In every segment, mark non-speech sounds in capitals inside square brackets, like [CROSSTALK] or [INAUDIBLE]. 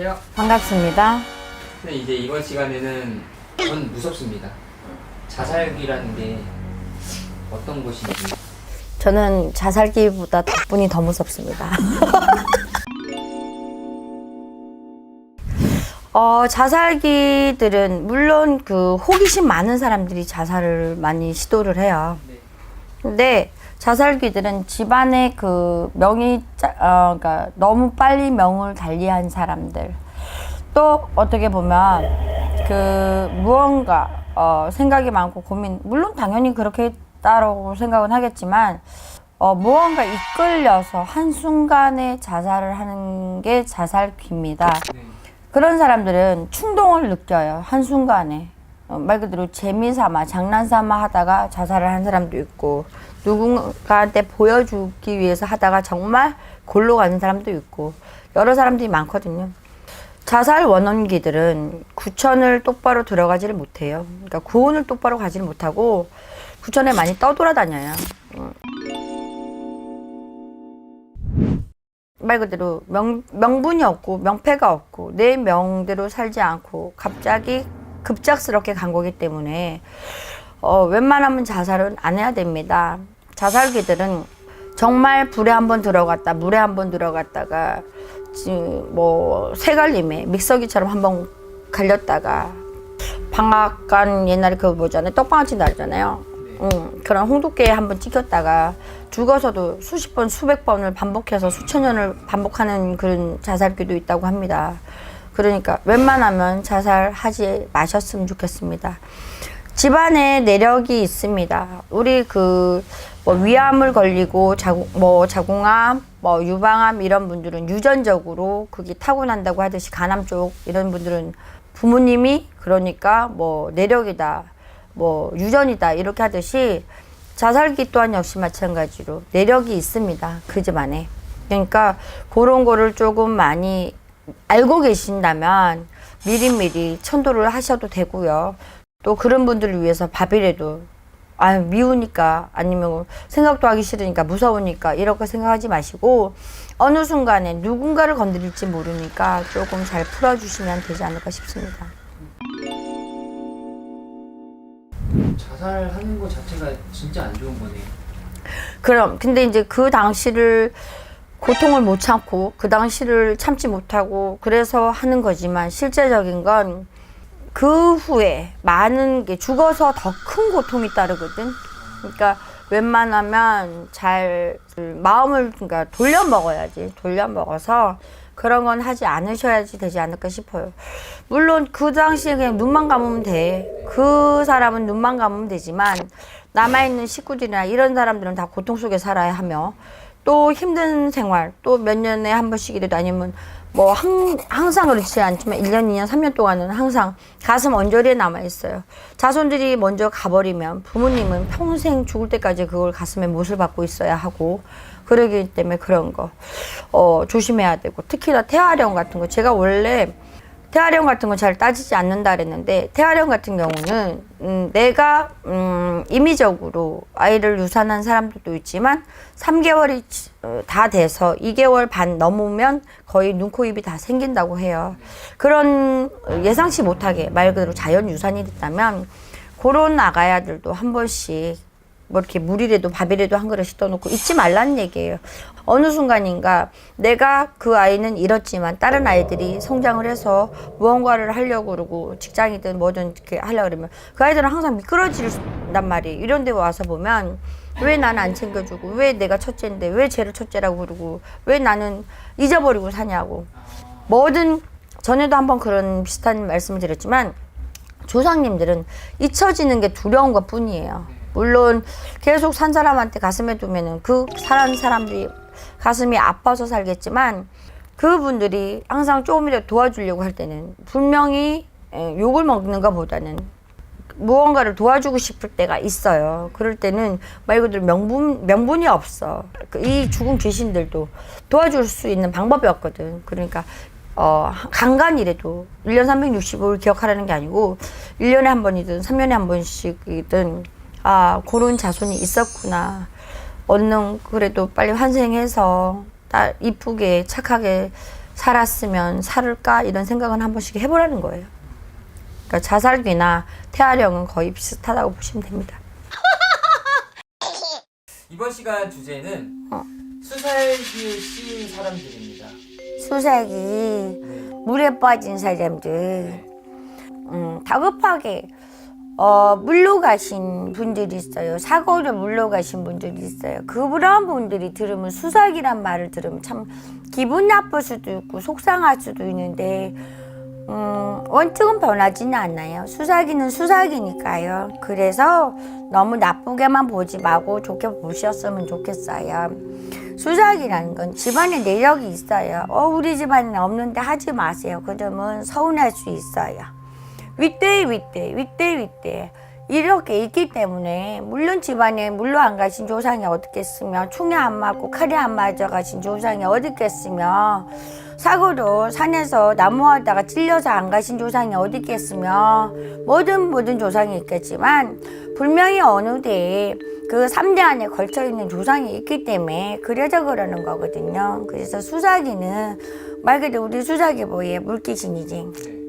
안녕하세요. 반갑습니다. 근데 이제 이번 시간에는 전 무섭습니다. 자살기라는 게 어떤 것인지. 저는 자살기보다 덕분이 더 무섭습니다. [LAUGHS] 어, 자살기들은 물론 그 호기심 많은 사람들이 자살을 많이 시도를 해요. 네. 근데 자살귀들은 집안의 그 명이 짜- 어, 그러니까 너무 빨리 명을 달리한 사람들 또 어떻게 보면 그 무언가 어, 생각이 많고 고민 물론 당연히 그렇게 따라고 생각은 하겠지만 어, 무언가 이끌려서 한 순간에 자살을 하는 게 자살귀입니다. 네. 그런 사람들은 충동을 느껴요 한순간에 어, 말 그대로 재미삼아 장난삼아 하다가 자살을 한 사람도 있고 누군가한테 보여주기 위해서 하다가 정말 골로 가는 사람도 있고 여러 사람들이 많거든요. 자살 원원기들은 구천을 똑바로 들어가지를 못해요. 그러니까 구혼을 똑바로 가지를 못하고 구천에 많이 떠돌아다녀요. 어. 말 그대로 명, 명분이 없고 명패가 없고 내 명대로 살지 않고 갑자기 급작스럽게 간 거기 때문에 어, 웬만하면 자살은 안 해야 됩니다. 자살기들은 정말 불에 한 번 들어갔다 물에 한 번 들어갔다가 지금 뭐 새갈림에 믹서기처럼 한 번 갈렸다가 방앗간 옛날에 그거 뭐잖아요 떡방아찌 날잖아요. 응, 그런 홍두깨에 한 번 찍혔다가 죽어서도 수십 번, 수백 번을 반복해서 수천 년을 반복하는 그런 자살기도 있다고 합니다. 그러니까 웬만하면 자살하지 마셨으면 좋겠습니다. 집안에 내력이 있습니다. 우리 그 뭐 위암을 걸리고 자궁 뭐 자궁암, 뭐 유방암 이런 분들은 유전적으로 그게 타고난다고 하듯이 간암 쪽 이런 분들은 부모님이 그러니까 뭐 내력이다. 뭐 유전이다 이렇게 하듯이 자살기 또한 역시 마찬가지로 내력이 있습니다 그 집안에 그러니까 그런 거를 조금 많이 알고 계신다면 미리미리 천도를 하셔도 되고요 또 그런 분들을 위해서 밥이라도 아 미우니까 아니면 생각도 하기 싫으니까 무서우니까 이렇게 생각하지 마시고 어느 순간에 누군가를 건드릴지 모르니까 조금 잘 풀어주시면 되지 않을까 싶습니다. 자살하는 것 자체가 진짜 안 좋은 거네요. 그럼 근데 이제 그 당시를 고통을 못 참고 그 당시를 참지 못하고 그래서 하는 거지만 실제적인 건 그 후에 많은 게 죽어서 더 큰 고통이 따르거든. 그러니까 웬만하면 잘 마음을 그러니까 돌려 먹어야지 돌려 먹어서 그런 건 하지 않으셔야지 되지 않을까 싶어요. 물론 그 당시에 그냥 눈만 감으면 돼. 그 사람은 눈만 감으면 되지만 남아있는 식구들이나 이런 사람들은 다 고통 속에 살아야 하며 또 힘든 생활 또 몇 년에 한 번씩이라도 아니면 뭐 항, 항상 그렇지 않지만 1년, 2년, 3년 동안은 항상 가슴 언저리에 남아 있어요. 자손들이 먼저 가버리면 부모님은 평생 죽을 때까지 그걸 가슴에 못을 받고 있어야 하고 그러기 때문에 그런 거. 어, 조심해야 되고. 특히나 태아령 같은 거. 제가 원래 태아령 같은 건 잘 따지지 않는다 그랬는데 태아령 같은 경우는 음, 내가 음, 임의적으로 아이를 유산한 사람들도 있지만 3개월이 어, 다 돼서 2개월 반 넘으면 거의 눈, 코, 입이 다 생긴다고 해요. 그런 예상치 못하게 말 그대로 자연 유산이 됐다면 그런 아가야들도 한 번씩 뭐 이렇게 물이라도 밥이라도 한 그릇 떠놓고 잊지 말라는 얘기예요. 어느 순간인가 내가 그 아이는 잃었지만 다른 아이들이 성장을 해서 무언가를 하려고 그러고 직장이든 뭐든 이렇게 하려고 그러면 그 아이들은 항상 미끄러진단 말이에요. 이런 데 와서 보면 왜 나는 안 챙겨주고 왜 내가 첫째인데 왜 쟤를 첫째라고 그러고 왜 나는 잊어버리고 사냐고 뭐든 전에도 한번 그런 비슷한 말씀을 드렸지만 조상님들은 잊혀지는 게 두려운 것 뿐이에요. 물론 계속 산 사람한테 가슴에 두면은 그 살한 사람들이 가슴이 아파서 살겠지만 그분들이 항상 조금이라도 도와주려고 할 때는 분명히 에, 욕을 먹는 것보다는 무언가를 도와주고 싶을 때가 있어요. 그럴 때는 말 그대로 명분, 명분이 없어. 그이 죽은 귀신들도 도와줄 수 있는 방법이 없거든. 그러니까, 어, 간간이라도 1년 365일 기억하라는 게 아니고 1년에 한 번이든 3년에 한 번씩이든 아, 그런 자손이 있었구나. 얼른 그래도 빨리 환생해서 딸 이쁘게 착하게 살았으면 살을까 이런 생각은 한 번씩 해보라는 거예요. 그러니까 자살귀나 태아령은 거의 비슷하다고 보시면 됩니다. [LAUGHS] 이번 시간 주제는 어. 수살기에 씌인 사람들입니다. 수색이 네. 물에 빠진 사람들, 네. 음, 다급하게 어, 물로 가신 분들이 있어요. 사고를 물로 가신 분들이 있어요. 그런 분들이 들으면 수삭이란 말을 들으면 참 기분 나쁠 수도 있고 속상할 수도 있는데 음, 원칙은 변하지는 않아요. 수사기는 수사기니까요. 그래서 너무 나쁘게만 보지 말고 좋게 보셨으면 좋겠어요. 수작이라는 건 집안에 내력이 있어요. 어, 우리 집안에 없는데 하지 마세요. 그러면 서운할 수 있어요. 윗대 윗대 윗대 윗대 이렇게 있기 때문에 물론 집안에 물로 안 가신 조상이 어딨겠으며 충에 안 맞고 칼에 안 맞아 가신 조상이 어딨겠으며 사고로 산에서 나무하다가 찔려서 안 가신 조상이 어딨겠으며 모든 모든 조상이 있겠지만 분명히 어느 데에 그 3대 안에 걸쳐 있는 조상이 있기 때문에 그래서 그러는 거거든요. 그래서 수사기는 말 그대로 우리 수사기 뭐예요? 물귀신이지.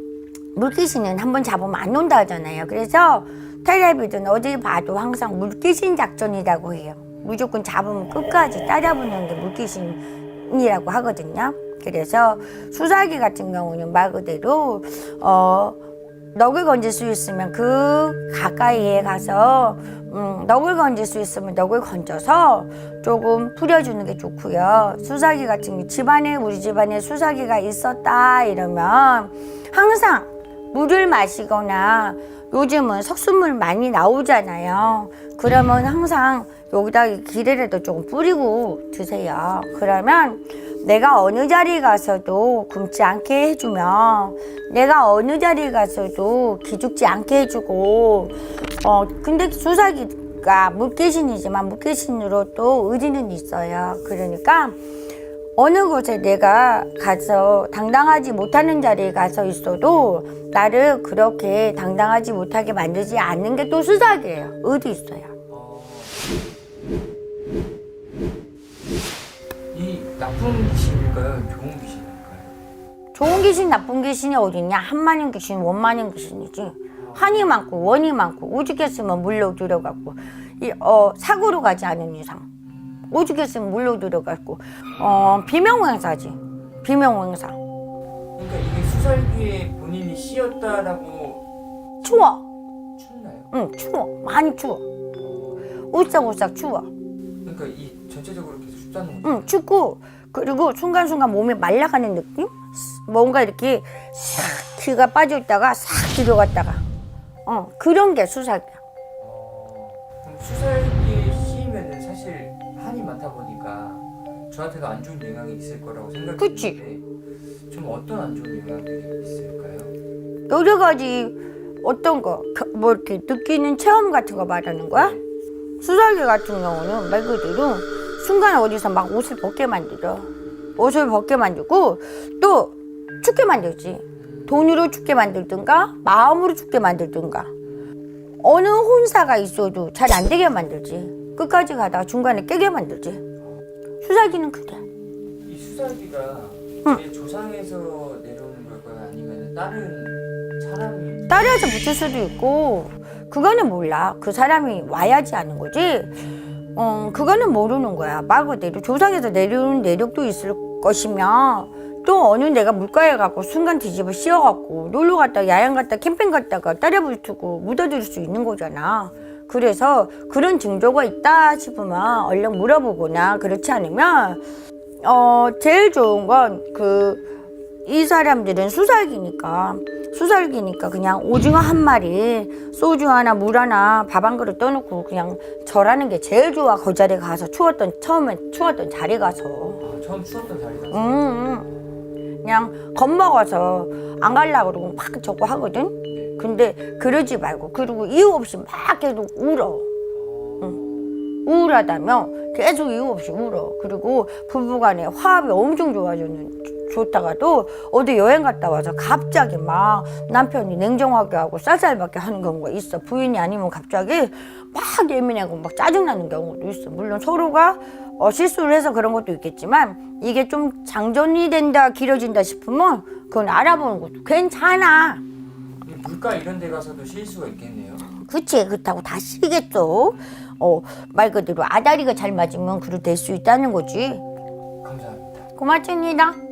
네. 물귀신은 한번 잡으면 안 논다 하잖아요. 그래서 텔레비든 어디 봐도 항상 물귀신 작전이라고 해요. 무조건 잡으면 끝까지 따라붙는 게 물귀신이라고 하거든요. 그래서 수사기 같은 경우는 말 그대로 어 넋을 건질 수 있으면 그 가까이에 가서 음, 넋을 건질 수 있으면 넋을 건져서 조금 뿌려주는 게 좋고요. 수사기 같은 게 집안에 우리 집안에 수사기가 있었다 이러면 항상 물을 마시거나 요즘은 석순물 많이 나오잖아요. 그러면 항상 여기다 기레라도 조금 뿌리고 드세요. 그러면 내가 어느 자리 가서도 굶지 않게 해주면 내가 어느 자리 가서도 기죽지 않게 해주고 어 근데 수사기가 물귀신이지만 물귀신으로 또 의리는 있어요. 그러니까 어느 곳에 내가 가서 당당하지 못하는 자리에 가서 있어도 나를 그렇게 당당하지 못하게 만들지 않는 게 또 수작이에요. 의도 있어요. 어, 이 나쁜 귀신일까요? 좋은 귀신일까요? 좋은 귀신, 나쁜 귀신이 어딨냐? 한만인 귀신, 원만인 귀신이지. 한이 많고 원이 많고 오죽했으면 물로 들어갔고 이, 어, 사고로 가지 않은 이상 오죽했으면 물로 들어갔고 어, 비명행사지. 비명행사. 그러니까 이게 수살기에 본인이 씌었다라고 추워. 춥나요? 응, 추워. 많이 추워. 오싹오싹 추워. 그러니까 이 전체적으로 계속 춥다는 거죠? 응, 춥고 그리고 순간순간 몸이 말라가는 느낌? 뭔가 이렇게 싹 기가 빠져있다가 싹 들어갔다가 어 그런 게 수사기야. 어, 그럼 수살기에 씌이면은 사실 한이 많다 보니까 저한테도 안 좋은 영향이 있을 거라고. 드는데 좀 어떤 안 좋은 영향들이 있을까요? 여러 가지 어떤 거뭐 이렇게 느끼는 체험 같은 거 말하는 거야? 수살기 같은 경우는 말 그대로 순간 어디서 막 옷을 벗게 만들어. 옷을 벗게 만들고 또 춥게 만들지. 돈으로 춥게 만들든가 마음으로 춥게 만들든가 어느 혼사가 있어도 잘 안 되게 만들지. 끝까지 가다가 중간에 깨게 만들지. 수살기는 그래. 이 수살기가 제 조상에서 내려오는 걸까요? 아니면 다른 사람이 따라서 붙을 수도 있고 그거는 몰라 그 사람이 와야지 아는 거지 어 그거는 모르는 거야 말 그대로 조상에서 내려오는 내력도 있을 것이며 또 어느 내가 물가에 가고 순간 뒤집어 씌워갖고 놀러 갔다 야영 갔다 캠핑 갔다가 따라 붙고 묻어들 수 있는 거잖아 그래서 그런 징조가 있다 싶으면 얼른 물어보거나 그렇지 않으면 어 제일 좋은 건 그 이 사람들은 수살기니까 수살기니까 그냥 오징어 한 마리 소주 하나 물 하나 밥 한 그릇 떠놓고 그냥 절하는 게 제일 좋아. 그 자리에 가서 추웠던 처음에 추웠던 자리에 가서. 아, 처음 추웠던 자리가 음, 음. 그냥 겁먹어서 안 갈라 그러고 막 저거 하거든 근데 그러지 말고 그리고 이유 없이 막 계속 울어 우울하다며 계속 이유 없이 울어. 그리고 부부간에 화합이 엄청 좋아졌는 좋다가도 어디 여행 갔다 와서 갑자기 막 남편이 냉정하게 하고 쌀쌀맞게 하는 경우가 있어. 부인이 아니면 갑자기 막 예민하고 막 짜증나는 경우도 있어. 물론 서로가 어, 실수를 해서 그런 것도 있겠지만 이게 좀 장전이 된다 길어진다 싶으면 그건 알아보는 것도 괜찮아 이 물가 이런 데 가서도 쉴 수가 있겠네요. 그치 그렇다고 다 쉬겠어 어, 말 그대로 아다리가 잘 맞으면 그럴 될 수 있다는 거지 감사합니다. 고맙습니다